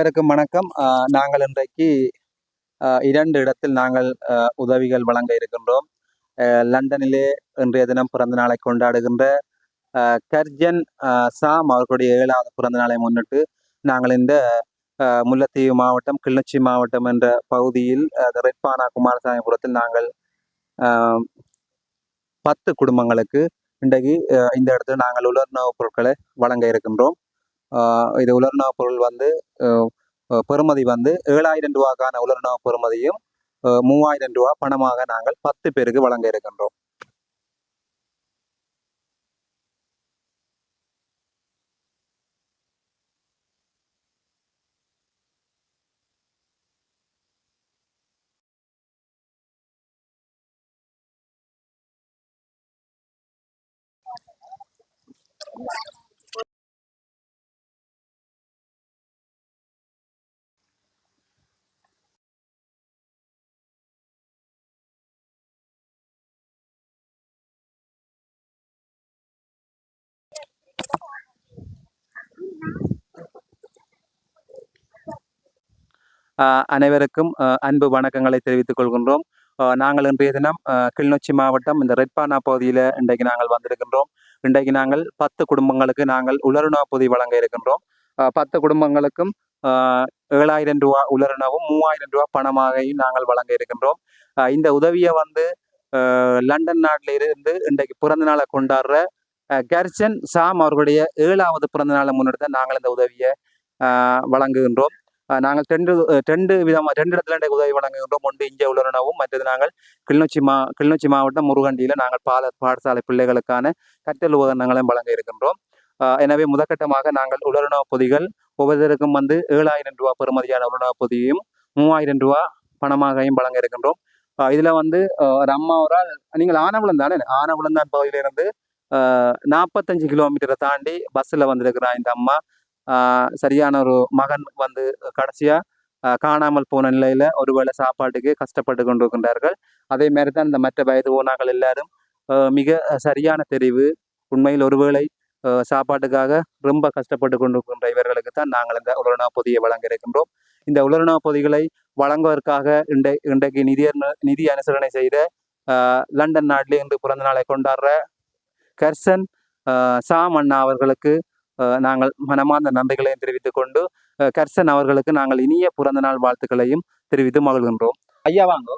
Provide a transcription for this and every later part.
அனைவருக்கும் வணக்கம். ஆஹ் நாங்கள் இன்றைக்கு ஆஹ் இரண்டு இடத்தில் நாங்கள் உதவிகள் வழங்க இருக்கின்றோம். லண்டனிலே இன்றைய தினம் பிறந்த நாளை கொண்டாடுகின்ற கர்ஜன் சாம் அவர்களுடைய ஏழாவது பிறந்த நாளை முன்னிட்டு நாங்கள் இந்த முல்லத்தீவு முல்லைத்தீவு மாவட்டம் கிளிநொச்சி மாவட்டம் என்ற பகுதியில் ரெட்பானா குமாரசாமிபுரத்தில் நாங்கள் ஆஹ் பத்து குடும்பங்களுக்கு இன்றைக்கு இந்த இடத்துல நாங்கள் உலர்ணவுப் பொருட்களை வழங்க இருக்கின்றோம். இது உலர்ணா பொருள் வந்து பெறுமதி வந்து ஏழாயிரம் ரூபாக்கான உலர்ணா பெறுமதியும் மூவாயிரம் ரூபாய் பணமாக நாங்கள் பத்து பேருக்கு வழங்க இருக்கின்றோம். ஆஹ் அனைவருக்கும் அன்பு வணக்கங்களை தெரிவித்துக் கொள்கின்றோம். நாங்கள் இன்றைய தினம் ஆஹ் கிளிநொச்சி மாவட்டம் இந்த ரெட்பானா பகுதியில் இன்றைக்கு நாங்கள் வந்திருக்கின்றோம். இன்றைக்கு நாங்கள் பத்து குடும்பங்களுக்கு நாங்கள் உலருணா பகுதி வழங்க இருக்கின்றோம். பத்து குடும்பங்களுக்கும் ஆஹ் ஏழாயிரம் ரூபா உலருணவும் மூவாயிரம் ரூபா பணமாகவும் நாங்கள் வழங்க இருக்கின்றோம். இந்த உதவியை வந்து ஆஹ் லண்டன் நாட்டிலிருந்து இன்றைக்கு பிறந்த நாளை கொண்டாடுற கர்சன் சாம் அவர்களுடைய ஏழாவது பிறந்த நாளை முன்னெடுத்த நாங்கள் இந்த உதவியை ஆஹ் வழங்குகின்றோம். நாங்கள் ரெண்டு ரெண்டு விதமாக ரெண்டு இடத்துல இன்றைக்கு உதவி வழங்குகின்றோம். ஒன்று இங்கே உலரணவும் மற்றது நாங்கள் கிளிநொச்சி மா கிளிநொச்சி மாவட்டம் முருகண்டியில் நாங்கள் பால பாடசாலை பிள்ளைகளுக்கான கற்றல் உபகரணங்களையும் வழங்க இருக்கின்றோம். எனவே முதற்கட்டமாக நாங்கள் உலரணவு பொதிகள் ஒவ்வொருத்தருக்கும் வந்து ஏழாயிரம் ரூபா பெறுமதியான உலரணவு பொதியையும் மூவாயிரம் ரூபா பணமாகவும் வழங்க இருக்கின்றோம். இதில் வந்து ஒரு அம்மா ஒரு நீங்கள் ஆனகுளம் தானே? தான் பகுதியிலிருந்து நாற்பத்தஞ்சு கிலோமீட்டரை தாண்டி பஸ்ஸில் வந்திருக்கிறான் இந்த அம்மா. சரியான ஒரு மகன் வந்து கடைசியாக காணாமல் போன நிலையில் ஒருவேளை சாப்பாட்டுக்கு கஷ்டப்பட்டு கொண்டிருக்கின்றார்கள். அதே மாதிரி தான் இந்த மற்ற வயது ஓனாக்கள் எல்லாரும் மிக சரியான தெரிவு உண்மையில் ஒருவேளை சாப்பாட்டுக்காக ரொம்ப கஷ்டப்பட்டு கொண்டிருக்கின்ற இவர்களுக்கு தான் நாங்கள் இந்த உலர்ணா பொதியை வழங்க இருக்கின்றோம். இந்த உலர்ணா பொதிகளை வழங்குவதற்காக இன்றை இன்றைக்கு நிதி நிதி அனுசரணை செய்த லண்டன் நாட்டிலே இன்று பிறந்த நாளை கொண்டாடுற கர்சன் ஆஹ் சாம் அண்ணா அவர்களுக்கு நாங்கள் மனமார்ந்த நன்றிகளையும் தெரிவித்துக் கொண்டு கர்சன் அவர்களுக்கு நாங்கள் இனிய பிறந்த நாள் வாழ்த்துக்களையும் தெரிவித்து மகிழ்கின்றோம். ஐயா வாங்க.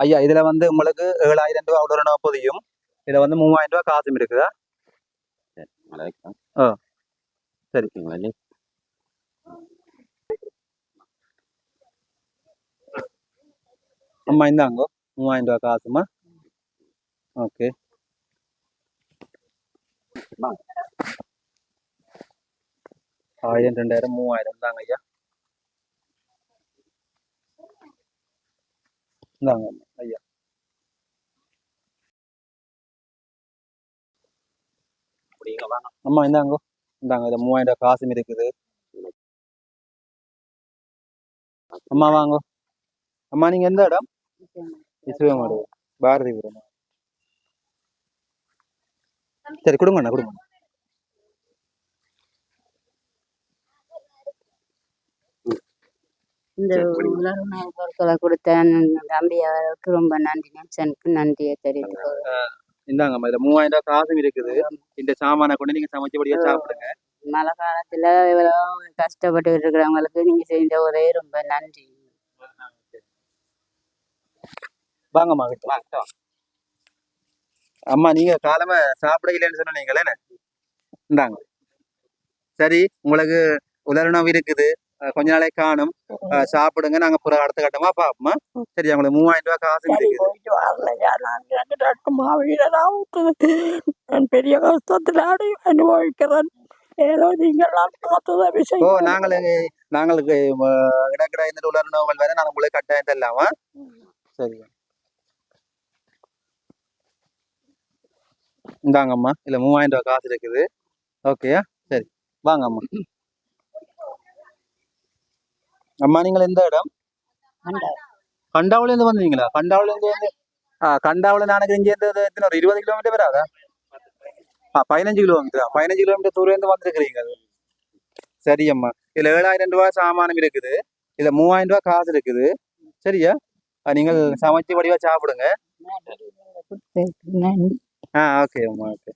ஐயா இதுல வந்து உங்களுக்கு ஏழாயிரம் ரூபாய் உடனே நாற்பதையும் இதுல வந்து மூவாயிரம் ரூபாய் காசும் இருக்குதா. சரி. அம்மா இந்தாங்க. மூவாயிரம் ரூபாய் காசுமா ஓகே ஆயிரம் ரெண்டாயிரம் மூவாயிரம் தாங்க ஐயா இந்தாங்க ஐயா அப்படிங்க வாங்க. அம்மா இந்தாங்க இந்தாங்க இதுல மூவாயிரம் ரூபாய் காசும் இருக்குது அம்மா வாங்க அம்மா நீங்க எந்த இடம் இசுவமாடு பாரதிபுரம் சரி கொடுங்கண்ணா கொடுங்க. இந்த சரி, புரியுது. உலர்ணவு பொருட்களை கொடுத்த தம்பி அவருக்கு ரொம்ப நன்றி. நெல்சனுக்கு நன்றியை தெரிவித்துக் இந்தாங்கம்மா இதுல மூவாயிரம் ரூபாய் காசும் இருக்குது. இந்த சாமானை கொண்டு நீங்க சமைச்சபடியா சாப்பிடுங்க. மழை காலத்துல இவ்வளவு கஷ்டப்பட்டு இருக்கிறவங்களுக்கு நீங்க செஞ்ச ஒரே ரொம்ப நன்றி. வாங்கம்மா. கிட்ட வாங்க அம்மா நீங்க காலமா சாப்பிட இல்லைன்னு சொன்னீங்களே இந்தாங்க. சரி உங்களுக்கு உலர்ணம் இருக்குது. கொஞ்ச நாளே காணும். சாப்பிடுங்க. நாங்க புற அடுத்த கட்டமா பாப்போமா சரி உங்களுக்கு மூவாயிரம் ரூபாய் காசு இருக்குது. நான் நான் பெரிய கஷ்டத்தில் அடி அனுபவிக்கிறேன் ஏதோ நீங்கள் பார்த்து ஓ நாங்களுக்கு அஹ், இடக்கிட இந்த உலர்ணவுகள் வேற நாங்க உங்களுக்கு கட்டாயம் தரலாமா. சரி. இந்தாங்கம்மா. இல்ல மூவாயிரம் ரூபாய் காசு இருக்குது. ஓகேயா சரி. வாங்க அம்மா அம்மா நீங்கள் எந்த இடம்? கண்டாவுல இருந்து வந்தீங்களா? கண்டாவுல இருந்து வந்து ஆ கண்டாவுல நானக்கு இங்க இருந்து எத்தனை ஒரு இருபது கிலோமீட்டர் வராதா? ஆ பதினஞ்சு கிலோமீட்டர் பதினஞ்சு கிலோமீட்டர் தூரம் இருந்து வந்திருக்கிறீங்க சரி அம்மா இதுல ஏழாயிரம் ரூபாய் சாமானம் இருக்குது. இதுல மூவாயிரம் ரூபாய் காசு இருக்குது. சரியா? நீங்கள் சமைச்சு வடிவா சாப்பிடுங்க. நன்றி. ஆ ஓகே அம்மா ஓகே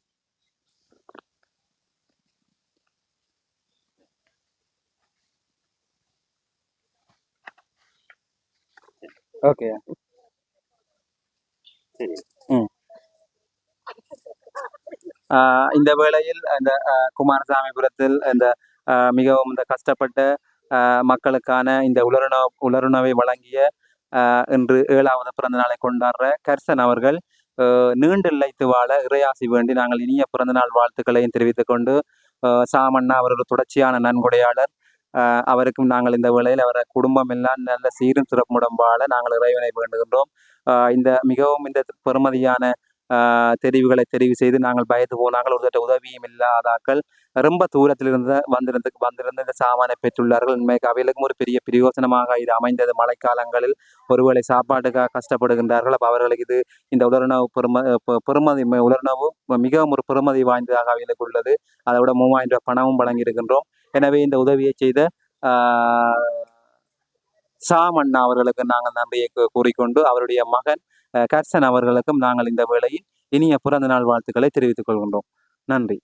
ஓகே சரி. ம். ஆஹ் இந்த வேளையில் இந்த குமாரசாமிபுரத்தில் இந்த ஆஹ் மிகவும் இந்த கஷ்டப்பட்ட ஆஹ் மக்களுக்கான இந்த உலருண உலருணவை வழங்கிய ஆஹ் இன்று ஏழாவது பிறந்த நாளை கொண்டாடுற கர்சன் அவர்கள் நீண்டு இழைத்து வாழ இறையாசி வேண்டி நாங்கள் இனிய பிறந்தநாள் வாழ்த்துக்களையும் தெரிவித்துக் கொண்டு ஆஹ் சாமண்ணா அவர் ஒரு தொடர்ச்சியான நன்கொடையாளர் ஆஹ் அவருக்கும் நாங்கள் இந்த வேளையில் அவரை குடும்பம் எல்லாம் நல்ல சீரும் சிறப்புடன் வாழ நாங்கள் இறைவனை வேண்டுகின்றோம் ஆஹ் இந்த மிகவும் இந்த பெருமதியான தெரிவுகளை தெரிவு செய்து நாங்கள் பயந்து போனாங்கள் ஒரு உதவியும் இல்லாதாக்கள் ரொம்ப தூரத்தில் வந்திருந்து வந்திருந்து வந்திருந்த இந்த சாமானை பெற்றுள்ளார்கள். உண்மைக்கு அவைகளுக்கும் ஒரு பெரிய பிரயோசனமாக இது அமைந்தது. மழைக்காலங்களில் ஒருவேளை சாப்பாட்டுக்காக கஷ்டப்படுகின்றார்கள். அப்போ அவர்களுக்கு இது இந்த உலர்ணவு பெரும பெருமதி ம- மிகவும் ஒரு பெருமதி வாய்ந்ததாக அவைகளுக்கு உள்ளது. அதை விட மூவாயிரம் ரூபாய் பணமும் வழங்கியிருக்கின்றோம். எனவே இந்த உதவியை செய்த சாம் அண்ணா அவர்களுக்கு நாங்கள் நன்றியை கூறிக்கொண்டு அவருடைய மகன் கர்சன் அவர்களுக்கும் நாங்கள் இந்த வேளையில் இனிய பிறந்த நாள் வாழ்த்துக்களை தெரிவித்துக் கொள்கின்றோம். நன்றி.